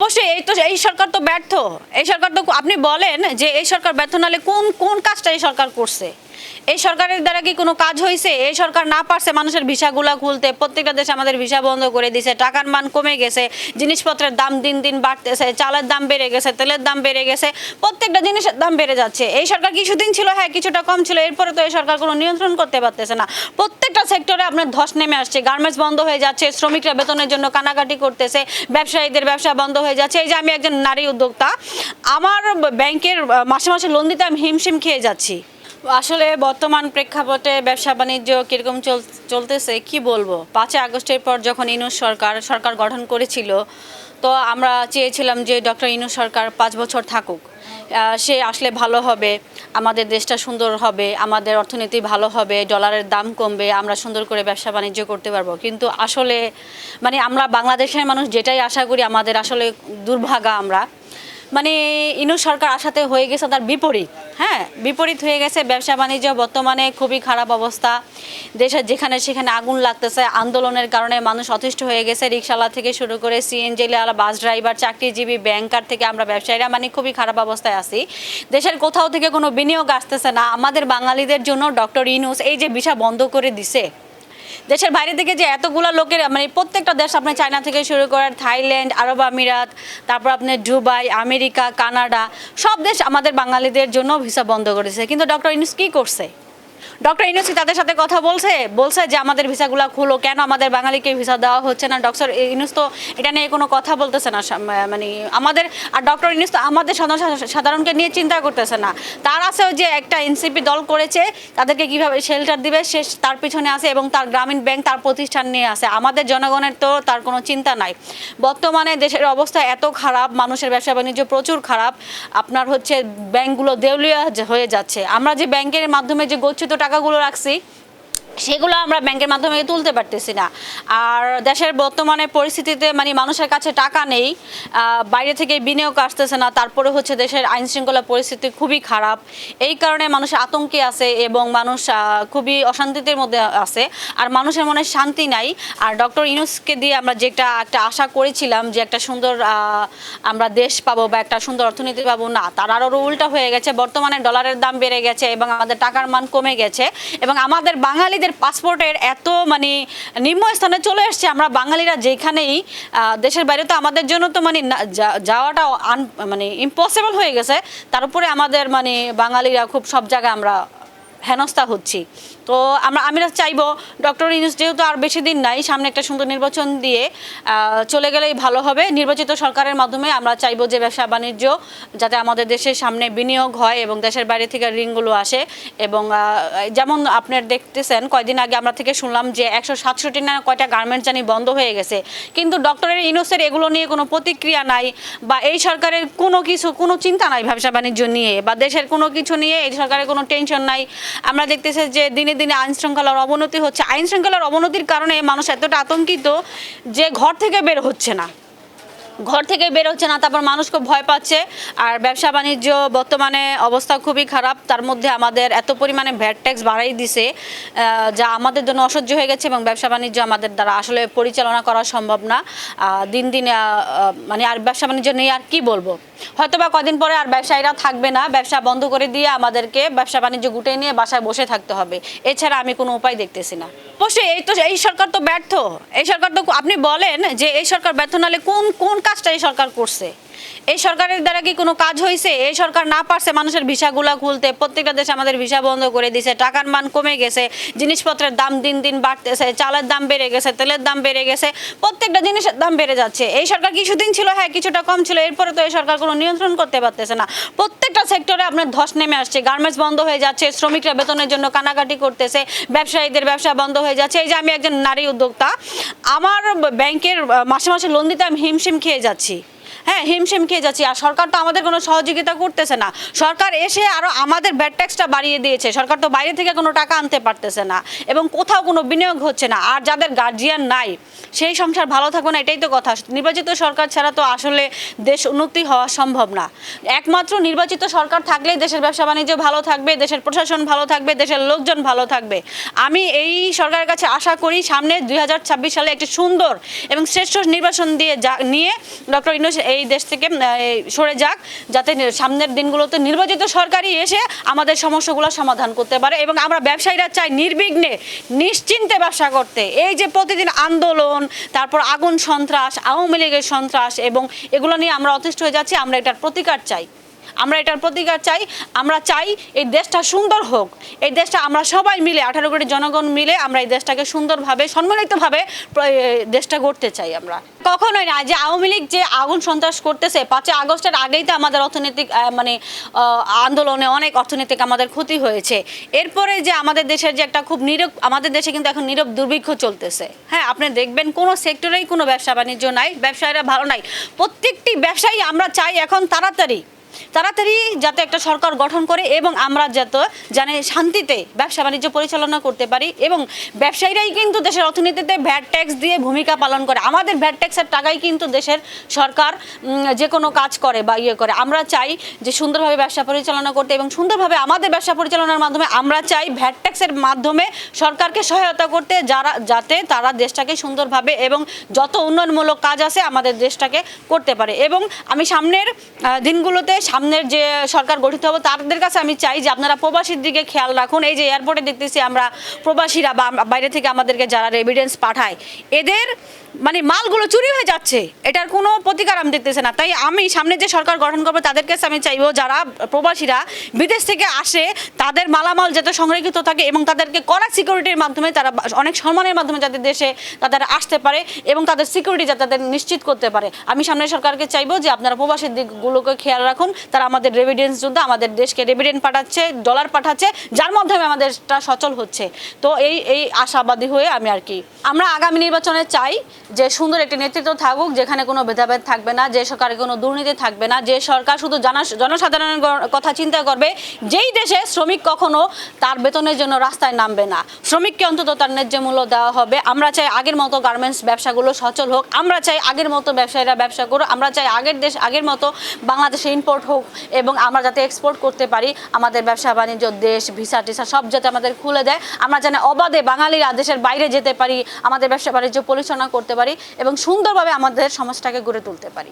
অবশ্যই এই তো এই সরকার তো ব্যর্থ। এই সরকার তো আপনি বলেন যে এই সরকার ব্যর্থ নালে কোন কোন কাজটা এই সরকার করছে? এই সরকারের দ্বারা কি কোনো কাজ হয়েছে এই সরকার না পারছে, মানুষের ভিসাগুলা খুলতে। প্রত্যেকটা দেশে আমাদের ভিসা বন্ধ করে দিছে। টাকার মান কমে গেছে, জিনিসপত্রের দাম দিন দিন বাড়তেছে, চালের দাম বেড়ে গেছে, তেলের দাম বেড়ে গেছে, প্রত্যেকটা জিনিসের দাম বেড়ে যাচ্ছে। এই সরকার কিছুদিন ছিল? হ্যাঁ কিছুটা কম ছিল, এরপরে তো এই সরকার কোনো নিয়ন্ত্রণ করতে পারতেছে না। প্রত্যেকটা সেক্টরে আপনার ধস নেমে আসছে, গার্মেন্টস বন্ধ হয়ে যাচ্ছে, শ্রমিকরা বেতনের জন্য কানাকাটি করতেছে, ব্যবসায়ীদের ব্যবসা বন্ধ হয়ে যাচ্ছে। এই যে আমি একজন নারী উদ্যোক্তা, আমার ব্যাংকের মাসে মাসে লোন দিতে আমি হিমশিম খেয়ে যাচ্ছি। আসলে বর্তমান প্রেক্ষাপটে ব্যবসা বাণিজ্য কীরকম চল চলতেছে, কি বলব? পাঁচই আগস্টের পর যখন ইনুস সরকার সরকার গঠন করেছিল, তো আমরা চেয়েছিলাম যে ডক্টর ইনুস সরকার পাঁচ বছর থাকুক। সে আসলে ভালো হবে, আমাদের দেশটা সুন্দর হবে, আমাদের অর্থনীতি ভালো হবে, ডলারের দাম কমবে, আমরা সুন্দর করে ব্যবসা বাণিজ্য করতে পারব। কিন্তু আসলে মানে আমরা বাংলাদেশের মানুষ যেটাই আশা করি, আমাদের আসলে দুর্ভাগা আমরা। মানে ইনু সরকার আসাতে হয়ে গেছে তার বিপরীত হ্যাঁ? বিপরীত হয়ে গেছে, ব্যবসা বাণিজ্য বর্তমানে খুবই খারাপ অবস্থা। দেশের যেখানে সেখানে আগুন লাগতেছে, আন্দোলনের কারণে মানুষ অতিষ্ঠ হয়ে গেছে। রিক্সাওয়ালা থেকে শুরু করে সিএনজি বাস ড্রাইভার চাকরিজীবী ব্যাংকার থেকে আমরা ব্যবসায়ীরা মানে খুবই খারাপ অবস্থায় আছি। দেশের কোথাও থেকে কোনো বিনিয়োগ আসতেছে না। আমাদের বাঙালিদের জন্য ডক্টর ইনুস এই যে বিষা বন্ধ করে দিছে দেশের বাইরে থেকে যে এতগুলো লোকের মানে প্রত্যেকটা দেশ আপনি চায়না থেকে শুরু করেন থাইল্যান্ড, আরব আমিরাত, তারপর আপনি দুবাই, আমেরিকা, কানাডা, সব দেশ আমাদের বাঙালিদের জন্য ভিসা বন্ধ করেছে। কিন্তু ডক্টর ইনুস কী করছে? ডক্টর ইনুসি তাদের সাথে কথা বলছে বলছে যে আমাদের ভিসাগুলো খুলো। কেন আমাদের বাঙালিকে ভিসা দেওয়া হচ্ছে না? ডক্টর ইনুস তো এটা নিয়ে কোনো কথা বলতেছে না মানে আমাদের, আর ডক্টর ইনুস তো আমাদের সাধারণ সাধারণকে নিয়ে চিন্তা করতেছে না। তার আছে যে একটা এনসিপি দল করেছে, তাদেরকে কীভাবে শেল্টার দিবে, সে তার পিছনে আছে এবং তার গ্রামীণ ব্যাংক, তার প্রতিষ্ঠান নিয়ে আছে। আমাদের জনগণের তো তার কোনো চিন্তা নাই। বর্তমানে দেশের অবস্থা এত খারাপ, মানুষের ব্যবসা বাণিজ্য প্রচুর খারাপ। আপনার হচ্ছে ব্যাংকগুলো দেউলিয়া হয়ে যাচ্ছে। আমরা যে ব্যাংকের মাধ্যমে যে গচ্ছিত টাকাগুলো রাখছি। সেগুলো আমরা ব্যাংকের মাধ্যমে তুলতে পারতেছি না। আর দেশের বর্তমানে পরিস্থিতিতে মানে মানুষের কাছে টাকা নেই বাইরে থেকে বিনিয়োগ আসতেছে না, তারপরে হচ্ছে দেশের আইন শৃঙ্খলা পরিস্থিতি খুবই খারাপ। এই কারণে মানুষ আতঙ্কে আছে এবং মানুষ খুবই অশান্তিতে মধ্যে আছে। আর মানুষের মনে শান্তি নাই। আর ডক্টর ইনুসকে দিয়ে আমরা যেটা একটা আশা করেছিলাম যে একটা সুন্দর আমরা দেশ পাবো বা একটা সুন্দর অর্থনীতি পাবো, না, তার আরও উল্টা হয়ে গেছে। বর্তমানে ডলারের দাম বেড়ে গেছে এবং আমাদের টাকার মান কমে গেছে। এবং আমাদের বাঙালিদের পাসপোর্টের এত মানে নিম্ন স্থানে চলে এসছে। আমরা বাঙালিরা যেখানেই দেশের বাইরে তো আমাদের জন্য তো মানে যাওয়াটা আন মানে ইম্পসিবল হয়ে গেছে। তার উপরে আমাদের মানে বাঙালিরা খুব সব জায়গায় আমরা হেনস্থা হচ্ছি। তো আমরা, আমি চাইব ডক্টর ইউনুস যেহেতু আর বেশি দিন নাই, সামনে একটা সুন্দর নির্বাচন দিয়ে চলে গেলেই ভালো হবে। নির্বাচিত সরকারের মাধ্যমে আমরা চাইব যে ব্যবসা বাণিজ্য যাতে আমাদের দেশের সামনে বিনিয়োগ হয় এবং দেশের বাইরে থেকে ঋণগুলো আসে। এবং যেমন আপনার দেখতেছেন কয়দিন আগে আমরা থেকে শুনলাম যে একশো সাতষট্টি না কয়টা গার্মেন্টস জানি বন্ধ হয়ে গেছে। কিন্তু ডক্টরের ইউনুসের এগুলো নিয়ে কোনো প্রতিক্রিয়া নাই বা এই সরকারের কোনো কিছু, কোনো চিন্তা নাই ব্যবসা বাণিজ্য নিয়ে বা দেশের কোনো কিছু নিয়ে, এই সরকারের কোনো টেনশন নাই। আমরা দেখতেছি যে দিনে দিনে আইন শৃঙ্খলার অবনতি হচ্ছে। আইন শৃঙ্খলার অবনতির কারণে মানুষ এতটা আতঙ্কিত যে ঘর থেকে বের হচ্ছে না। ঘর থেকে বের হচ্ছে না, তারপর মানুষ খুব ভয় পাচ্ছে। আর ব্যবসা বাণিজ্য বর্তমানে অবস্থা খুবই খারাপ। তার মধ্যে আমাদের এত পরিমাণে ভ্যাট ট্যাক্স বাড়াই দিছে যা আমাদের জন্য অসহ্য হয়ে গেছে এবং ব্যবসা বাণিজ্য আমাদের দ্বারা আসলে পরিচালনা করা সম্ভব না। দিন দিন মানে আর ব্যবসা বাণিজ্য নিয়ে আর কি বলব? হয়তো বা কদিন পরে আর ব্যবসায়ীরা থাকবে না। ব্যবসা বন্ধ করে দিয়ে আমাদেরকে ব্যবসা বাণিজ্য গুটে নিয়ে বাসায় বসে থাকতে হবে। এছাড়া আমি কোনো উপায় দেখতেছি না। অবশ্যই এই তো, এই সরকার তো ব্যর্থ। এই সরকার তো, আপনি বলেন যে এই সরকার ব্যর্থ নালে কোন কোন কাজটা এই সরকার করছে? এই সরকারের দ্বারা কি কোনো কাজ হয়েছে এই সরকার না পারছে, মানুষের ভিসাগুলো খুলতে। প্রত্যেকটা দেশে আমাদের ভিসা বন্ধ করে দিছে। টাকার মান কমে গেছে, জিনিসপত্রের দাম দিন দিন বাড়তেছে, চালের দাম বেড়ে গেছে, তেলের দাম বেড়ে গেছে, প্রত্যেকটা জিনিসের দাম বেড়ে যাচ্ছে। এই সরকার কিছুদিন ছিল? হ্যাঁ কিছুটা কম ছিল, এরপরে তো এই সরকার কোনো নিয়ন্ত্রণ করতে পারতেছে না। প্রত্যেকটা সেক্টরে আপনার ধস নেমে আসছে, গার্মেন্টস বন্ধ হয়ে যাচ্ছে, শ্রমিকরা বেতনের জন্য কানাকাটি করতেছে, ব্যবসায়ীদের ব্যবসা বন্ধ হয়ে যাচ্ছে। এই যে আমি একজন নারী উদ্যোক্তা, আমার ব্যাংকের মাসে মাসে লোন দিতে আমি হিমশিম খেয়ে যাচ্ছি। হ্যাঁ হিমশিম খেয়ে যাচ্ছি। আর সরকার তো আমাদের কোনো সহযোগিতা করতেছে না। সরকার এসে আরও আমাদের ব্যাট ট্যাক্সটা বাড়িয়ে দিয়েছে। সরকার তো বাইরে থেকে কোনো টাকা আনতে পারতেছে না এবং কোথাও কোনো বিনিয়োগ হচ্ছে না। আর যাদের গার্জিয়ান নাই, সেই সংসার ভালো থাকবে না, এটাই তো কথা। নির্বাচিত সরকার ছাড়া তো আসলে দেশ উন্নতি হওয়া সম্ভব না। একমাত্র নির্বাচিত সরকার থাকলেই দেশের ব্যবসা বাণিজ্য ভালো থাকবে, দেশের প্রশাসন ভালো থাকবে, দেশের লোকজন ভালো থাকবে। আমি এই সরকারের কাছে আশা করি, সামনে দুই হাজার ছাব্বিশ সালে একটি সুন্দর এবং শ্রেষ্ঠ নির্বাচন দিয়ে যা নিয়ে ডক্টর ইউনুস এই দেশ থেকে সরে যাক, যাতে সামনের দিনগুলোতে নির্বাচিত সরকারই এসে আমাদের সমস্যাগুলো সমাধান করতে পারে এবং আমরা ব্যবসায়ীরা চাই নির্বিঘ্নে, নিশ্চিন্তে ব্যবসা করতে। এই যে প্রতিদিন আন্দোলন, তারপর আগুন সন্ত্রাস, আওয়ামী লীগের সন্ত্রাস এবং এগুলো নিয়ে আমরা অতিষ্ঠ হয়ে যাচ্ছি, আমরা এটার প্রতিকার চাই। আমরা এটার প্রতিকার চাই, আমরা চাই এই দেশটা সুন্দর হোক। এই দেশটা আমরা সবাই মিলে, আঠারো কোটি জনগণ মিলে আমরা এই দেশটাকে সুন্দরভাবে সম্মিলিতভাবে দেশটা গড়তে চাই আমরা। কখনোই না, যে আওয়ামী লীগ যে আগুন সন্ত্রাস করতেছে, পাঁচই আগস্টের আগেই তো আমাদের অর্থনৈতিক মানে আন্দোলনে অনেক অর্থনৈতিক আমাদের ক্ষতি হয়েছে। এরপরে যে আমাদের দেশের যে একটা খুব নীরব আমাদের দেশে কিন্তু এখন নীরব দুর্ভিক্ষ চলতেছে। হ্যাঁ আপনি দেখবেন কোনো সেক্টরেই কোনো ব্যবসা বাণিজ্য নাই, ব্যবসায়ীরা ভালো নাই। প্রত্যেকটি ব্যবসায়ী আমরা চাই এখন তাড়াতাড়ি তাড়াতাড়ি যাতে একটা সরকার গঠন করে এবং আমরা যাতে জানে শান্তিতে ব্যবসা বাণিজ্য পরিচালনা করতে পারি এবং ব্যবসায়ীরাই কিন্তু দেশের অর্থনীতিতে ভ্যাট ট্যাক্স দিয়ে ভূমিকা পালন করে। আমাদের ভ্যাট ট্যাক্সের টাকাই কিন্তু দেশের সরকার যে কোনো কাজ করে বা ইয়ে করে। আমরা চাই যে সুন্দরভাবে ব্যবসা পরিচালনা করতে এবং সুন্দরভাবে আমাদের ব্যবসা পরিচালনার মাধ্যমে আমরা চাই ভ্যাট ট্যাক্সের মাধ্যমে সরকারকে সহায়তা করতে যারা, যাতে তারা দেশটাকে সুন্দরভাবে এবং যত উন্নয়নমূলক কাজ আছে আমাদের দেশটাকে করতে পারে। এবং আমি সামনের দিনগুলোতে সামনের যে সরকার গঠিত হবে, তাদের কাছে আমি চাই যে আপনারা প্রবাসীর দিকে খেয়াল রাখুন। এই যে এয়ারপোর্টে দেখতেছি আমরা প্রবাসীরা বা বাইরে থেকে আমাদেরকে যারা এভিডেন্স পাঠায়, এদের মানে মালগুলো চুরি হয়ে যাচ্ছে। এটার কোনো প্রতিকার আমি দেখতেছি না। তাই আমি সামনে যে সরকার গঠন করবে, তাদের কাছে আমি চাইব যারা প্রবাসীরা বিদেশ থেকে আসে, তাদের মালামাল যাতে সংরক্ষিত থাকে এবং তাদেরকে কড়া সিকিউরিটির মাধ্যমে তারা অনেক সম্মানের মাধ্যমে যাতে দেশে তাদের আসতে পারে এবং তাদের সিকিউরিটি যাতে তাদের নিশ্চিত করতে পারে। আমি সামনে সরকারকে চাইব যে আপনারা প্রবাসীর দিকগুলোকে খেয়াল রাখুন। তারা আমাদের রেভিডেন্স যুদ্ধ, আমাদের দেশকে রেভিডেন্ট পাঠাচ্ছে ডলার পাঠাচ্ছে, যার মাধ্যমে আমাদেরটা সচল হচ্ছে। তো এই এই আশাবাদী হয়ে আমি আর কি, আমরা আগামী নির্বাচনে চাই যে সুন্দর একটি নেতৃত্ব থাকুক, যেখানে কোনো ভেদাভেদ থাকবে না, যে সরকারে কোনো দুর্নীতি থাকবে না, যে সরকার শুধু জানা, জনসাধারণের কথা চিন্তা করবে, যেই দেশে শ্রমিক কখনো তার বেতনের জন্য রাস্তায় নামবে না। শ্রমিককে অন্তত তার ন্যায্য মূল্য দেওয়া হবে। আমরা চাই আগের মতো গার্মেন্টস ব্যবসাগুলো সচল হোক, আমরা চাই আগের মতো ব্যবসায়ীরা ব্যবসা করুক, আমরা চাই আগের দেশ, আগের মতো বাংলাদেশে ইম্পোর্ট হোক এবং আমরা যাতে এক্সপোর্ট করতে পারি, আমাদের ব্যবসা, বাণিজ্য, দেশ ভিসা টিসা সব যাতে আমাদের খুলে দেয়। আমরা যেন অবাধে বাঙালিরা দেশের বাইরে যেতে পারি, আমাদের ব্যবসা, বাণিজ্য পরিচালনা করতে পারি এবং সুন্দরভাবে আমাদের সমাজটাকে গড়ে তুলতে পারি।